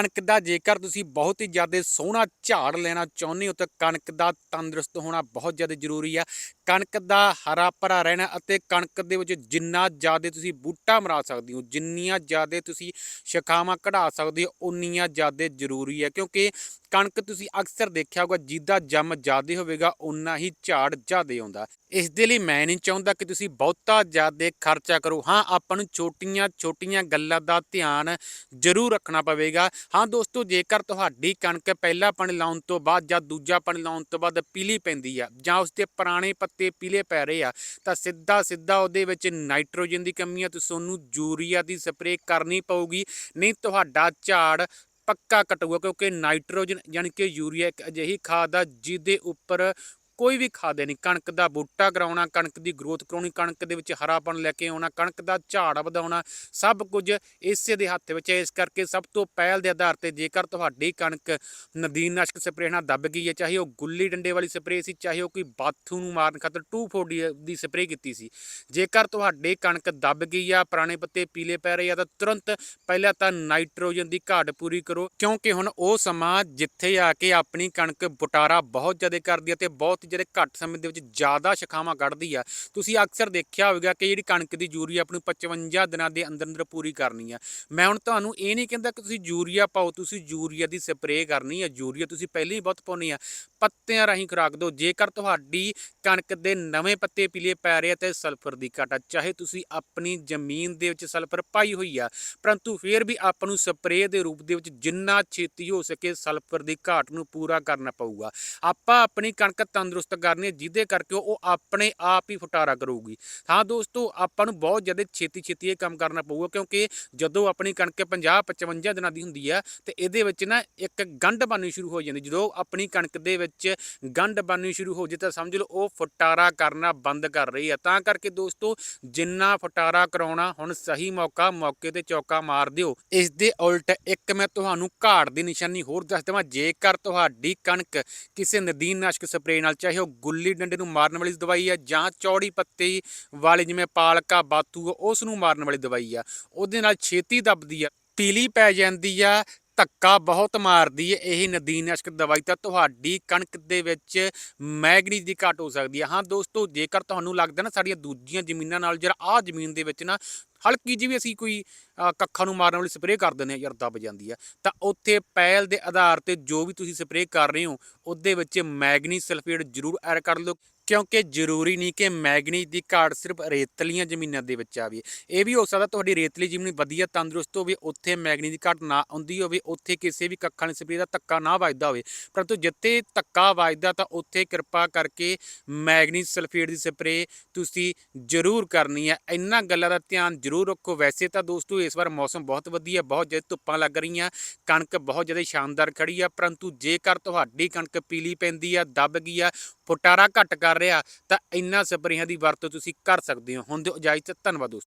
ਕਣਕ ਦਾ ਜੇਕਰ ਤੁਸੀਂ ਬਹੁਤ ਹੀ ਜ਼ਿਆਦਾ ਸੋਹਣਾ ਝਾੜ ਲੈਣਾ ਚਾਹੁੰਦੇ ਹੋ ਤਾਂ ਕਣਕ ਦਾ ਤੰਦਰੁਸਤ ਹੋਣਾ ਬਹੁਤ ਜ਼ਿਆਦਾ ਜ਼ਰੂਰੀ ਆ ਕਣਕ ਦਾ ਹਰਾ ਭਰਾ ਰਹਿਣਾ ਅਤੇ ਕਣਕ ਦੇ ਵਿੱਚ ਜਿੰਨਾ ਜ਼ਿਆਦਾ ਤੁਸੀਂ ਬੂਟਾ ਮਰਾ ਸਕਦੇ ਹੋ, ਜਿੰਨੀਆਂ ਜ਼ਿਆਦਾ ਤੁਸੀਂ ਸ਼ਾਖਾਵਾਂ ਕਢਾ ਸਕਦੇ ਹੋ, ਉਨੀਆਂ ਜ਼ਿਆਦਾ ਜ਼ਰੂਰੀ ਹੈ। ਕਿਉਂਕਿ ਕਣਕ ਤੁਸੀਂ ਅਕਸਰ ਦੇਖਿਆ ਹੋਗਾ ਜਿੱਦਾਂ ਜੰਮ ਜ਼ਿਆਦਾ ਹੋਵੇਗਾ ਉਨਾ ਹੀ ਝਾੜ ਜ਼ਿਆਦਾ ਆਉਂਦਾ। ਇਸ ਦੇ ਲਈ ਮੈਂ ਨਹੀਂ ਚਾਹੁੰਦਾ ਕਿ ਤੁਸੀਂ ਬਹੁਤਾ ਜ਼ਿਆਦਾ ਖਰਚਾ ਕਰੋ। ਹਾਂ, ਆਪਾਂ ਨੂੰ ਛੋਟੀਆਂ ਛੋਟੀਆਂ ਗੱਲਾਂ ਦਾ ਧਿਆਨ ਜ਼ਰੂਰ ਰੱਖਣਾ ਪਵੇਗਾ। ਹਾਂ, ਦੋਸਤੋ, ਜੇਕਰ ਤੁਹਾਡੀ ਕਣਕ ਪਹਿਲਾ ਪਾਣੀ ਲਾਉਣ ਤੋਂ ਬਾਅਦ ਜਾਂ ਦੂਜਾ ਪਾਣੀ ਲਾਉਣ ਤੋਂ ਬਾਅਦ ਪੀਲੀ ਪੈਂਦੀ ਆ ਜਾਂ ਉਸ ਦੇ ਪੁਰਾਣੇ ਪੱਤੇ ਪੀਲੇ ਪੈ ਰਹੇ ਆ, ਤਾਂ ਸਿੱਧਾ ਸਿੱਧਾ ਉਹਦੇ ਵਿੱਚ ਨਾਈਟ੍ਰੋਜਨ ਦੀ ਕਮੀ ਆ ਤੇ ਤੁਹਾਨੂੰ ਯੂਰੀਆ ਦੀ ਸਪਰੇਅ ਕਰਨੀ ਪਊਗੀ। ਨਹੀਂ, ਤੁਹਾਡਾ ਝਾੜ ਪੱਕਾ ਘਟੂਗਾ ਕਿਉਂਕਿ ਨਾਈਟ੍ਰੋਜਨ ਯਾਨੀ ਕਿ ਯੂਰੀਆ ਇੱਕ ਅਜਿਹੀ ਖਾਦ ਆ ਜਿਹਦੇ ਉੱਪਰ ਕੋਈ ਵੀ ਖਾਦ ਨਹੀਂ ਕਣਕ ਦਾ ਬੂਟਾ ਕਰਾਉਣਾ, ਕਣਕ ਦੀ ਗਰੋਥ ਕਰਾਉਣੀ, ਕਣਕ ਦੇ ਵਿੱਚ ਹਰਾਪਣ ਲੈ ਕੇ ਆਉਣਾ, ਕਣਕ ਦਾ ਝਾੜ ਵਧਾਉਣਾ, ਸਭ ਕੁਝ ਇਸੇ ਦੇ ਹੱਥ ਵਿੱਚ ਹੈ। ਇਸ ਕਰਕੇ ਸਭ ਤੋਂ ਪਹਿਲ ਦੇ ਆਧਾਰ ਤੇ ਜੇਕਰ ਤੁਹਾਡੀ ਕਣਕ ਨਦੀਨਨਾਸ਼ਕ ਸਪਰੇਅ ਨਾਲ ਦੱਬ ਗਈ ਹੈ, ਚਾਹੇ ਉਹ ਗੁੱਲੀ ਡੰਡੇ ਵਾਲੀ ਸਪਰੇਅ ਸੀ, ਚਾਹੇ ਉਹ ਕੋਈ ਬਾਥੂ ਨੂੰ ਮਾਰਨ ਖਾਤਰ 240 ਦੀ ਸਪਰੇਅ ਕੀਤੀ ਸੀ, ਜੇਕਰ ਤੁਹਾਡੇ ਕਣਕ ਦੱਬ ਗਈ ਆ, ਪੁਰਾਣੇ ਪੱਤੇ ਪੀਲੇ ਪੈ ਰਹੇ ਆ, ਤਾਂ ਤੁਰੰਤ ਪਹਿਲਾਂ ਤਾਂ ਨਾਈਟ੍ਰੋਜਨ ਦੀ ਘਾਟ ਪੂਰੀ ਕਰੋ। ਕਿਉਂਕਿ ਹੁਣ ਉਹ ਸਮਾਂ ਜਿੱਥੇ ਆ ਕੇ ਆਪਣੀ ਕਣਕ ਬੁਟਾਰਾ ਬਹੁਤ ਜ਼ਿਆਦਾ ਕਰਦੀ ਹੈ ਤੇ ਬਹੁਤ ਜਿਹੜੇ ਘੱਟ ਸਮੇਂ ਦੇ ਵਿੱਚ ਜ਼ਿਆਦਾ ਸ਼ਖਾਵਾਂ ਕੱਢਦੀ ਆ, ਤੁਸੀਂ ਅਕਸਰ ਦੇਖਿਆ ਹੋਵੇਗਾ ਕਿ ਜਿਹੜੀ ਕਣਕ ਦੀ ਯੂਰੀਆ ਆਪਣੀ 55 ਦਿਨਾਂ ਦੇ ਅੰਦਰ ਅੰਦਰ ਪੂਰੀ ਕਰਨੀ ਆ। ਮੈਂ ਹੁਣ ਤੁਹਾਨੂੰ ਇਹ ਨਹੀਂ ਕਹਿੰਦਾ ਕਿ ਤੁਸੀਂ ਯੂਰੀਆ ਪਾਓ, ਤੁਸੀਂ ਯੂਰੀਆ ਦੀ ਸਪਰੇਅ ਕਰਨੀ ਆ। ਯੂਰੀਆ ਤੁਸੀਂ ਪਹਿਲਾਂ ਹੀ ਬਹੁਤ ਪਾਉਣੀ ਆ, ਪੱਤਿਆਂ ਰਾਹੀਂ ਖੁਰਾਕ ਦਿਓ। ਜੇਕਰ ਤੁਹਾਡੀ ਕਣਕ ਦੇ ਨਵੇਂ ਪੱਤੇ ਪੀਲੇ ਪੈ ਰਹੇ ਆ ਤੇ ਸਲਫਰ ਦੀ ਘਾਟ ਆ ਚਾਹੇ ਤੁਸੀਂ ਆਪਣੀ ਜ਼ਮੀਨ ਦੇ ਵਿੱਚ ਸਲਫਰ ਪਾਈ ਹੋਈ ਆ, ਪਰੰਤੂ ਫਿਰ ਵੀ ਆਪਾਂ ਨੂੰ ਸਪਰੇਅ ਦੇ ਰੂਪ ਦੇ ਵਿੱਚ ਜਿੰਨਾ ਛੇਤੀ ਹੋ ਸਕੇ ਸਲਫਰ ਦੀ ਘਾਟ ਨੂੰ ਪੂਰਾ ਕਰਨਾ ਪਊਗਾ। ਆਪਾਂ ਆਪਣੀ ਕਣਕ ਤੰਦ ਤੰਦਰੁਸਤ ਕਰਨੀ ਹੈ, ਜਿਹਦੇ ਕਰਕੇ ਉਹ ਆਪਣੇ ਆਪ ਹੀ ਫੁਟਾਰਾ ਕਰੂਗੀ। ਹਾਂ ਦੋਸਤੋ, ਆਪਾਂ ਨੂੰ ਬਹੁਤ ਜ਼ਿਆਦਾ ਛੇਤੀ ਛੇਤੀ ਇਹ ਕੰਮ ਕਰਨਾ ਪਊਗਾ, ਕਿਉਂਕਿ ਜਦੋਂ ਆਪਣੀ ਕਣਕ 50 55 ਦਿਨਾਂ ਦੀ ਹੁੰਦੀ ਆ ਤੇ ਇਹਦੇ ਵਿੱਚ ਨਾ ਇੱਕ ਗੰਢ ਬਣਨੀ ਸ਼ੁਰੂ ਹੋ ਜਾਂਦੀ। ਜਦੋਂ ਆਪਣੀ ਕਣਕ ਦੇ ਵਿੱਚ ਗੰਢ ਬਣਨੀ ਸ਼ੁਰੂ ਹੋ ਜੇ, ਤਾਂ ਸਮਝ ਲਓ ਉਹ ਫੁਟਾਰਾ ਕਰਨਾ ਬੰਦ ਕਰ ਰਹੀ ਹੈ। ਤਾਂ ਕਰਕੇ ਦੋਸਤੋ, ਜਿੰਨਾ ਫੁਟਾਰਾ ਕਰਾਉਣਾ, ਹੁਣ ਸਹੀ ਮੌਕਾ, ਮੌਕੇ ਤੇ ਚੌਕਾ ਮਾਰ ਦਿਓ। ਇਸ ਦੇ ਉਲਟ ਇੱਕ ਮੈਂ ਤੁਹਾਨੂੰ ਘਾੜ ਦੀ ਨਿਸ਼ਾਨੀ ਹੋਰ ਦੱਸ ਦੇਵਾਂ। ਜੇਕਰ ਤੁਹਾਡੀ ਕਣਕ ਕਿਸੇ ਨਦੀਨਨਾਸ਼ਕ ਸਪਰੇਅ ਨਾਲ ਚਾਹੇ ਉਹ ਗੁੱਲੀ ਡੰਡੇ ਨੂੰ ਮਾਰਨ ਵਾਲੀ ਦਵਾਈ ਆ ਜਾਂ ਚੌੜੀ ਪੱਤੀ ਵਾਲੀ ਜਿਵੇਂ ਪਾਲਕਾ ਬਾਤੂ ਉਸ ਨੂੰ ਮਾਰਨ ਵਾਲੀ ਦਵਾਈ ਆ। ਉਹਦੇ ਨਾਲ ਛੇਤੀ ਦੱਬਦੀ ਆ, ਪੀਲੀ ਪੈ ਜਾਂਦੀ ਆ ਧੱਕਾ ਬਹੁਤ ਮਾਰਦੀ ਹੈ ਇਹ ਨਦੀਨਨਾਸ਼ਕ ਦਵਾਈ ਤਾਂ ਤੁਹਾਡੀ ਕਣਕ ਦੇ ਵਿੱਚ ਮੈਗਨੀਜ਼ ਦੀ ਘਾਟ ਹੋ ਸਕਦੀ ਹੈ ਹਾਂ ਦੋਸਤੋ, ਜੇਕਰ ਤੁਹਾਨੂੰ ਲੱਗਦਾ ਨਾ ਸਾਡੀਆਂ ਦੂਜੀਆਂ ਜ਼ਮੀਨਾਂ ਨਾਲ, ਜਰਾ ਆਹ ਜ਼ਮੀਨ ਦੇ ਵਿੱਚ ਨਾ ਹਲਕੀ ਜਿਹੀ ਵੀ ਅਸੀਂ ਕੋਈ ਕੱਖਾਂ ਨੂੰ ਮਾਰਨ ਵਾਲੀ ਸਪਰੇਅ ਕਰ ਦਿੰਦੇ ਆ ਯਾਰ ਦੱਬ ਜਾਂਦੀ ਆ ਤਾਂ ਉੱਥੇ ਪਹਿਲ ਦੇ ਆਧਾਰ ਤੇ ਜੋ ਵੀ ਤੁਸੀਂ ਸਪਰੇਅ ਕਰ ਰਹੇ ਹੋ, ਉਹਦੇ ਵਿੱਚ ਮੈਗਨੀਜ਼ ਸਲਫੇਟ ਜ਼ਰੂਰ ਐਡ ਕਰ ਲਓ। ਕਿਉਂਕਿ ਜ਼ਰੂਰੀ ਨਹੀਂ ਕਿ ਮੈਗਨੀਜ਼ ਦੀ ਘਾਟ ਸਿਰਫ ਰੇਤਲੀਆਂ ਜ਼ਮੀਨਾਂ ਦੇ ਵਿੱਚ ਆਵੇ। ਇਹ ਵੀ ਹੋ ਸਕਦਾ ਤੁਹਾਡੀ ਰੇਤਲੀ ਜ਼ਮੀਨ ਵਧੀਆ ਤੰਦਰੁਸਤ ਹੋਵੇ, ਉੱਥੇ ਮੈਗਨੀਜ਼ ਦੀ ਘਾਟ ਨਾ ਆਉਂਦੀ ਹੋਵੇ, ਉੱਥੇ ਕਿਸੇ ਵੀ ਕੱਖਾਂ ਦੀ ਸਪਰੇਅ ਦਾ ਧੱਕਾ ਨਾ ਵੱਜਦਾ ਹੋਵੇ। ਪਰੰਤੂ ਜਿੱਥੇ ਧੱਕਾ ਵੱਜਦਾ ਤਾਂ ਉੱਥੇ ਕਿਰਪਾ ਕਰਕੇ ਮੈਗਨੀਜ਼ ਸਲਫੇਟ ਦੀ ਸਪਰੇਅ ਤੁਸੀਂ ਜ਼ਰੂਰ ਕਰਨੀ ਹੈ। ਇਹਨਾਂ ਗੱਲਾਂ ਦਾ ਧਿਆਨ ਜ਼ਰੂਰ ਰੱਖੋ। ਵੈਸੇ ਤਾਂ ਦੋਸਤੋ ਇਸ ਵਾਰ ਮੌਸਮ ਬਹੁਤ ਵਧੀਆ, ਬਹੁਤ ਜ਼ਿਆਦਾ ਧੁੱਪਾਂ ਲੱਗ ਰਹੀਆਂ, ਕਣਕ ਬਹੁਤ ਜ਼ਿਆਦਾ ਸ਼ਾਨਦਾਰ ਖੜੀ ਆ। ਪਰੰਤੂ ਜੇਕਰ ਤੁਹਾਡੀ ਕਣਕ ਪੀਲੀ ਪੈਂਦੀ ਆ, ਦੱਬ ਗਈ ਆ, ਫੁਟਾਰਾ ਘੱਟ ਕਰ ਰਿਹਾ ਤਾਂ ਇੰਨਾ ਸਪਰੇਆਂ ਦੀ ਵਰਤੋਂ ਤੁਸੀਂ ਕਰ ਸਕਦੇ ਹੋ। ਹੁਣ ਦਿਓ ਇਜਾਜ਼ਤ, ਧੰਨਵਾਦ ਦੋਸਤੋ।